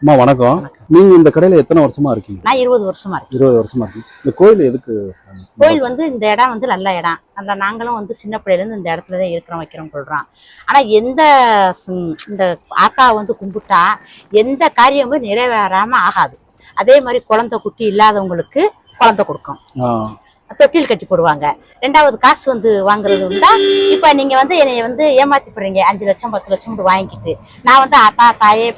அம்மா வணக்கம். நீங்க இந்த கடையில எத்தனை வருஷமா இருக்கீங்க? நான் இருபது வருஷமா இருக்கேன். இருபது வருஷமா இருக்கீங்க. இந்த கோயில் எதுக்கு? கோயில் வந்து இந்த இடம் வந்து நல்ல இடம். நல்லா நாங்களும் வந்து சின்ன பிள்ளையில இருந்து இந்த இடத்துல தான் இருக்கிறோம் வைக்கிறோம் சொல்றோம் ஆனா எந்த இந்த ஆத்தா வந்து கும்பிட்டா எந்த காரியமும் நிறைவேறாம ஆகாது. அதே மாதிரி குழந்தை குட்டி இல்லாதவங்களுக்கு குழந்தை கொடுக்கும். தொட்டில் கட்டி போடுவாங்க. ரெண்டாவது காசு வந்து வாங்குறது உண்டா? இப்ப நீங்க வந்து என்னை வந்து ஏமாத்தி போடுறீங்க. அஞ்சு லட்சம் பத்து லட்சம் வாங்கிக்கிட்டு. நான் வந்து ஆத்தா தாயே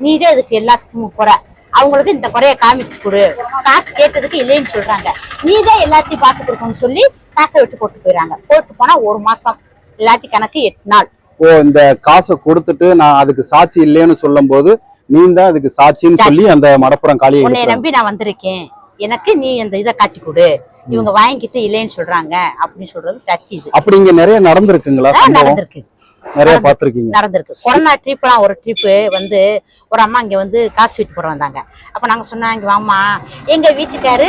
பத்திராளே நீதே இதுக்கு எல்லாத்துக்கும் போற. அவங்களுக்கு இந்த குறைய காமிச்சு கொடு. காசு கேட்டதுக்கு இல்லைன்னு சொல்றாங்க. நீதான் எல்லாத்தையும் பார்த்து கொடுக்கணும்னு சொல்லி காசை விட்டு போட்டு போயிடுறாங்க போட்டு போனா ஒரு மாசம் இல்லாட்டி கணக்கு எட்டு நாள். ஓ இந்த காசை கொடுத்துட்டு நான் அதுக்கு சாட்சி இல்லைன்னு சொல்லும் போது நீ தான் அதுக்கு சாட்சின்னு சொல்லி அந்த மடப்புறம் காளியை உன்னை. நம்பி நான் வந்திருக்கேன். எனக்கு நீ அந்த இதை காட்டி கொடு. இவங்க வாங்கிக்கிட்டு இல்லைன்னு சொல்றாங்க அப்படின்னு சொல்றது சர்ச்சை இது. அப்படி இங்க நிறைய நடந்திருக்குங்களா நடந்திருக்கு. நிறைய பாத்திருக்கீங்க நடந்திருக்கு. கொரோனா ட்ரிப்லாம் ஒரு ட்ரிப்பு வந்து ஒரு அம்மா இங்கே வந்து காசு வீட்டு போட வந்தாங்க. அப்போ நாங்கள் சொன்னோம் இங்கே வாம்மா. எங்கள் வீட்டுக்காரு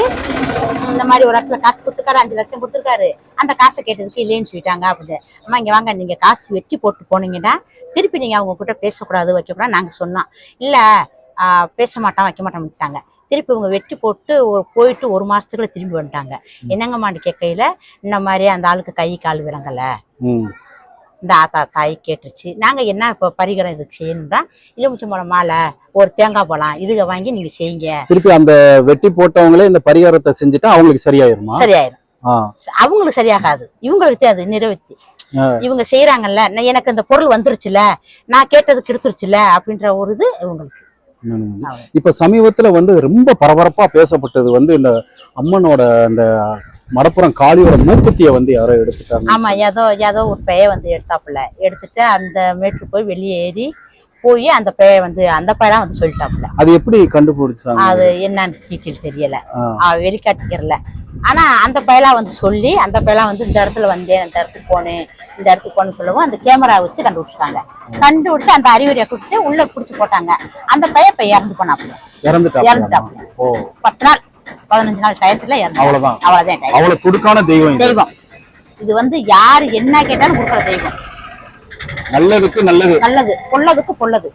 இந்த மாதிரி ஒரு இடத்துல காசு கொடுத்துருக்காரு அஞ்சு லட்சம் கொடுத்துருக்காரு. அந்த காசை கேட்டதுக்கு இல்லைன்னு சொல்லிட்டாங்க அப்படின்னு. அம்மா இங்கே வாங்க நீங்கள் காசு வெட்டி போட்டு போனீங்கன்னா திருப்பி நீங்கள் அவங்க கிட்ட பேசக்கூடாது வைக்கக்கூடாது நாங்கள் சொன்னோம். இல்லை பேச மாட்டோம் வைக்க மாட்டோம்ட்டாங்க திருப்பி இவங்க வெட்டி போட்டு ஒரு போயிட்டு ஒரு மாசத்துக்குள்ள திரும்பி வந்துட்டாங்க. என்னங்கம்மான்னு கேட்கையில? இந்த மாதிரி அந்த ஆளுக்கு கை கால் விளங்கலை. இந்த ஆத்தா தாய் கேட்டுருச்சு. நாங்கள் என்ன இப்போ பரிகாரம் இதுக்கு செய்யணும்னா எலுமிச்சம்பழம் மாலை ஒரு தேங்காய் பழம் இதுக வாங்கி நீங்கள் செய்யுங்க. திருப்பி அந்த வெட்டி போட்டவங்களே இந்த பரிகாரத்தை செஞ்சுட்டா அவங்களுக்கு சரியாயிருமா? சரியாயிரும். அவங்களுக்கு சரியாகாது. இவங்களுக்கு அது நிறைவேற்றி. இவங்க செய்யறாங்கல்ல எனக்கு இந்த பொருள் வந்துருச்சுல நான் கேட்டது கிடைச்சிருச்சுல அப்படின்ற ஒரு இது இவங்களுக்கு. இப்ப சமீபத்துல வந்து ரொம்ப பரபரப்பா பேசப்பட்டது வந்து இந்த அம்மனோட அந்த மடப்புறம் காளியோட மூக்குத்திய வந்து யாரோ எடுத்துட்டாங்க ஆமா ஏதோ ஏதோ ஒரு பெய வந்து எடுத்தாப்புல. எடுத்துட்டு அந்த மேட்டு போய் வெளியே ஏறி போய் அந்த பெய வந்து அந்த பெயலாம் வந்து சொல்லிட்டாப்புல. அது எப்படி கண்டுபிடிச்சாங்க? அது என்னன்னு டீட்டெயில் தெரியல. வெளிக்காட்டிக்கிறல. ஆனா அந்த பயலா வந்து சொல்லி அந்த பயலா வந்து இந்த இடத்துல வந்தேன் இந்த இடத்துக்கு போனேன் இந்த இடத்துக்கு போனேன்னு சொல்லவும் அந்த கேமரா வச்சு கண்டுபிடிச்சிட்டாங்க. கண்டுபிடிச்சு அந்த அறிவுரையை கொடுத்து உள்ள புடிச்சு போட்டாங்க. அந்த பைய இப்ப இறந்து போனாப்புல. இறந்துட்டாங்க இறந்துட்டாப்புல. ஓ. பத்து நாள். பதினஞ்சு நாள் டயத்துல அவ்வளவுதான். அவ்வளவுதான். அவ்வளவு துடுக்கான தெய்வம். தெய்வம். இது வந்து யாரு என்ன கேட்டாலும் கொடுக்குற தெய்வம். நல்லதுக்கு நல்லது. நல்லது. பொல்லதுக்கு பொல்லது